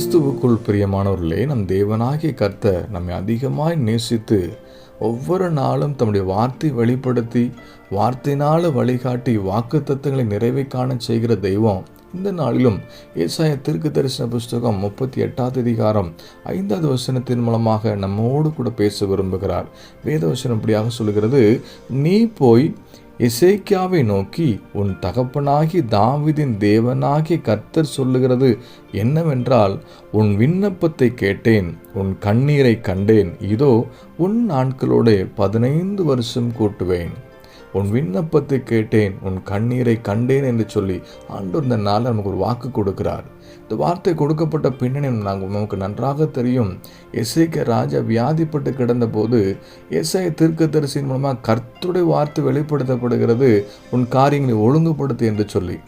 கிறிஸ்துவுக்குள் பிரியமானவர்களே நம் தேவனாகிய கர்த்தர் நம்மை அதிகமாய் நேசித்து ஒவ்வொரு நாளும் தம்முடைய வார்த்தை வெளிப்படுத்தி வார்த்தையினால வழிகாட்டி வாக்கு தத்துவங்களை நிறைவை காண செய்கிற தெய்வம். இந்த நாளிலும் ஏசாய திருக்கு தரிசன புஸ்தகம் முப்பத்தி எட்டாவது அதிகாரம் ஐந்தாவது வசனத்தின் மூலமாக நம்மோடு கூட பேச விரும்புகிறார். வேத வசனம் இப்படியாக சொல்லுகிறது நீ போய் இசைக்கியாவை நோக்கி உன் தகப்பனாகி தாவிதின் தேவனாகி கர்த்தர் சொல்லுகிறது என்னவென்றால் உன் விண்ணப்பத்தை கேட்டேன் உன் கண்ணீரை கண்டேன். இதோ உன் நாட்களோட பதினைந்து வருஷம் கூட்டுவேன். உன் விண்ணப்பத்தை கேட்டேன் உன் கண்ணீரை கண்டேன் என்று சொல்லி ஆண்டவர் இந்த நாளில் நமக்கு ஒரு வாக்கு கொடுக்கிறார். இந்த வார்த்தை கொடுக்கப்பட்ட பின்னணி நாங்கள் நமக்கு நன்றாக தெரியும். எஸ்ஐக்க ராஜா வியாதிப்பட்டு கிடந்தபோது எஸ்ஐ தீர்க்கதரிசியின் மூலமாக கர்த்துடைய வார்த்தை வெளிப்படுத்தப்படுகிறது. உன் காரியங்களை ஒழுங்குபடுத்து என்று சொல்லி.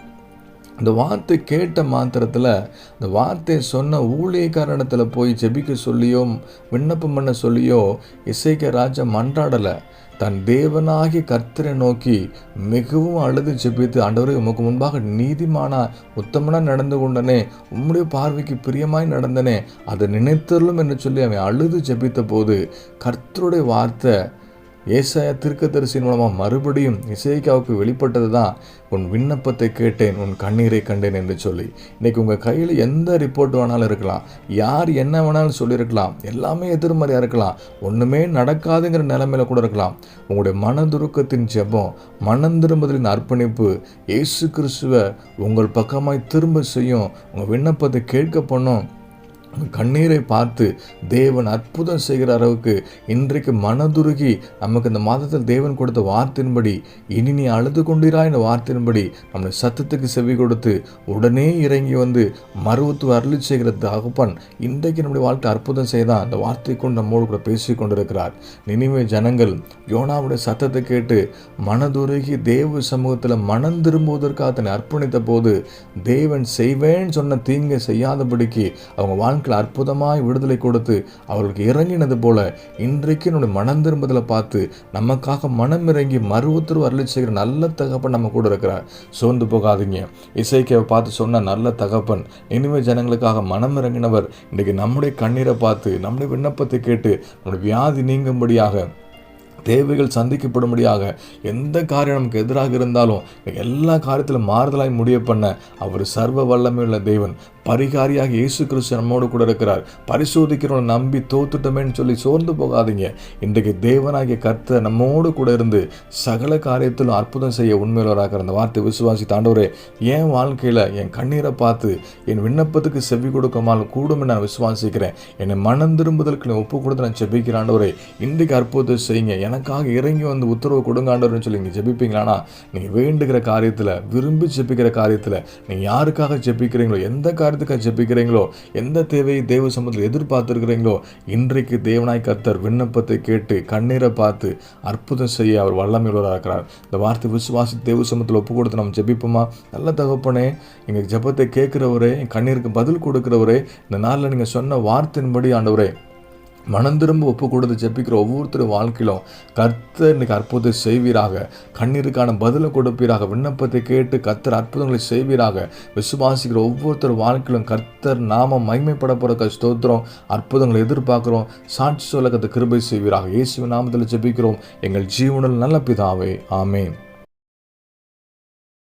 இந்த வார்த்தை கேட்ட மாத்திரத்தில் இந்த வார்த்தை சொன்ன ஊழியக்காரனத்தில் போய் ஜெபிக்க சொல்லியோ விண்ணப்பம் பண்ண சொல்லியோ இசைக்க ராஜா மன்றாடலை. தன் தேவனாகி கர்த்தரை நோக்கி மிகவும் அழுது ஜெபித்து ஆண்டவரை உமக்கு முன்பாக நீதிமானா உத்தமனாக நடந்து கொண்டனே உம்முடைய பார்வைக்கு பிரியமாய் நடந்தனே அதை நினைத்தருளும் என்று சொல்லி அவன் அழுது ஜெபித்த போது கர்த்தருடைய வார்த்தை ஏசாயா தீர்க்கதரிசியின் மூலமாக மறுபடியும் இசைக்காவுக்கு வெளிப்பட்டது தான் உன் விண்ணப்பத்தை கேட்டேன் உன் கண்ணீரை கண்டேன் என்று சொல்லி. இன்னைக்கு உங்கள் கையில் எந்த ரிப்போர்ட் வேணாலும் இருக்கலாம். யார் என்ன வேணாலும் சொல்லியிருக்கலாம். எல்லாமே எதிர்மறையாக இருக்கலாம். ஒன்றுமே நடக்காதுங்கிற நிலைமையில கூட இருக்கலாம். உங்களுடைய மனதுருக்கத்தின் ஜெபம் மனந்திரும்புதலின் அர்ப்பணிப்பு இயேசு கிறிஸ்துவ உங்கள் பக்கமாய் திரும்ப செய்யும் உங்கள் விண்ணப்பத்தை கேட்க பண்ணும் கண்ணீரை பார்த்து தேவன் அற்புதம் செய்கிற அளவுக்கு இன்றைக்கு மனதுருகி நமக்கு இந்த மாதத்தில் தேவன் கொடுத்த வார்த்தையின்படி இனி நீ அழுது கொண்டிரா இந்த வார்த்தையின்படி நம்முடைய சத்தத்துக்கு செவி கொடுத்து உடனே இறங்கி வந்து மருவத்து அருளி செய்கிற தகப்பன் இன்றைக்கு நம்முடைய வாழ்க்கை அற்புதம் செய்தான் அந்த வார்த்தை கொண்டு நம்மோடு கூட பேசி கொண்டிருக்கிறார். நினைவே ஜனங்கள் யோனாவுடைய சத்தத்தை கேட்டு மனதுருகி தேவ சமூகத்தில் மனம் திரும்புவதற்காக தன்னை அர்ப்பணித்த போது தேவன் செய்வேன்னு சொன்ன தீங்கை செய்யாதபடிக்கு அவங்க வாழ்க்கை வாழ்க்கையில் அற்புதமாய் விடுதலை கொடுத்து அவர்களுக்கு இறங்கினது போல இன்றைக்கு என்னுடைய மனம் திரும்பதில் பார்த்து நமக்காக மனம் இறங்கி மறு அருளி செய்கிற நல்ல தகப்பன் நம்ம கூட இருக்கிறார். சோர்ந்து போகாதீங்க. இசைக்கையை பார்த்து சொன்ன நல்ல தகப்பன் இனிமே ஜனங்களுக்காக மனம் இறங்கினவர் இன்றைக்கு நம்முடைய கண்ணீரை பார்த்து நம்முடைய விண்ணப்பத்தை கேட்டு நம்முடைய வியாதி நீங்கும்படியாக தேவைகள் சந்திக்கப்படும்படியாக எந்த காரியம் நமக்கு எதிராக இருந்தாலும் எல்லா காரியத்திலும் மாறுதலாய் முடிய பண்ண அவர் சர்வ வல்லமையுள்ள தேவன். பரிகாரியாக இயேசு கிறிஸ்து நம்மோடு கூட இருக்கிறார். பரிசோதிக்கிறவனை நம்பி தோத்துட்டோமேன்னு சொல்லி சோர்ந்து போகாதீங்க. இன்றைக்கு தேவனாகிய கர்த்தர் நம்மோடு கூட இருந்து சகல காரியத்திலும் அற்புதம் செய்ய உண்மையுள்ளவராக அந்த வார்த்தை விசுவாசி தாண்டவரே என் வாழ்க்கையில் என் கண்ணீரை பார்த்து என் விண்ணப்பத்துக்கு செவி கொடுக்காமல் கூடும் நான் விசுவாசிக்கிறேன். என்னை மனம் திரும்புதலுக்கு நான் ஒப்பு கொடுத்து நான் ஜெபிக்கிறாண்டவரே இன்றைக்கு அற்புதம் செய்யுங்க. எனக்காக இறங்கி வந்து உத்தரவு கொடுங்காண்டவர்னு சொல்லி நீங்கள் ஜெபிப்பீங்களானா நீங்கள் வேண்டுகிற காரியத்தில் விரும்பி ஜெபிக்கிற காரியத்தில் நீங்கள் யாருக்காக ஜெபிக்கிறீங்களோ எந்த காரியம் காரியத்துக்காக ஜெபிக்கிறீங்களோ? எந்த தேவையை தேவ சமூகத்தில் எதிர்பார்த்துருக்கிறீங்களோ? இன்றைக்கு தேவனாய் கர்த்தர் விண்ணப்பத்தை கேட்டு கண்ணீரை பார்த்து அற்புதம் செய்ய அவர் வல்லமையுள்ளவராக இருக்கிறார். இந்த வார்த்தை விசுவாசி தேவ சமூகத்தில் ஒப்பு கொடுத்து நம்ம ஜெபிப்போமா? நல்ல தகப்பனே எங்கள் ஜெபத்தை கேட்குறவரே என் கண்ணீருக்கு பதில் கொடுக்குறவரே இந்த நாளில் நீங்கள் சொன்ன வார்த்தையின்படி ஆண்டவரே மனம் திரும்ப ஒப்பு கொடுத்து ஜெபிக்கிற ஒவ்வொருத்தரும் வாழ்க்கையிலும் கர்த்தர் இன்னைக்கு அற்புதத்தை செய்வீராக. கண்ணீருக்கான பதிலை கொடுப்பீராக. விண்ணப்பத்தை கேட்டு கர்த்தர் அற்புதங்களை செய்வீராக. விசுவாசிக்கிற ஒவ்வொருத்தர் வாழ்க்கையிலும் கர்த்தர் நாம மகிமைப்பட போகிற ஸ்தோத்திரம். அற்புதங்களை எதிர்பார்க்குறோம். சாட்சி சொல்ல கத்த கிருபை செய்வீராக. இயேசுவின் நாமத்தில் ஜெபிக்கிறோம். எங்கள் ஜீவனில் நல்ல பிதாவே. ஆமேன்.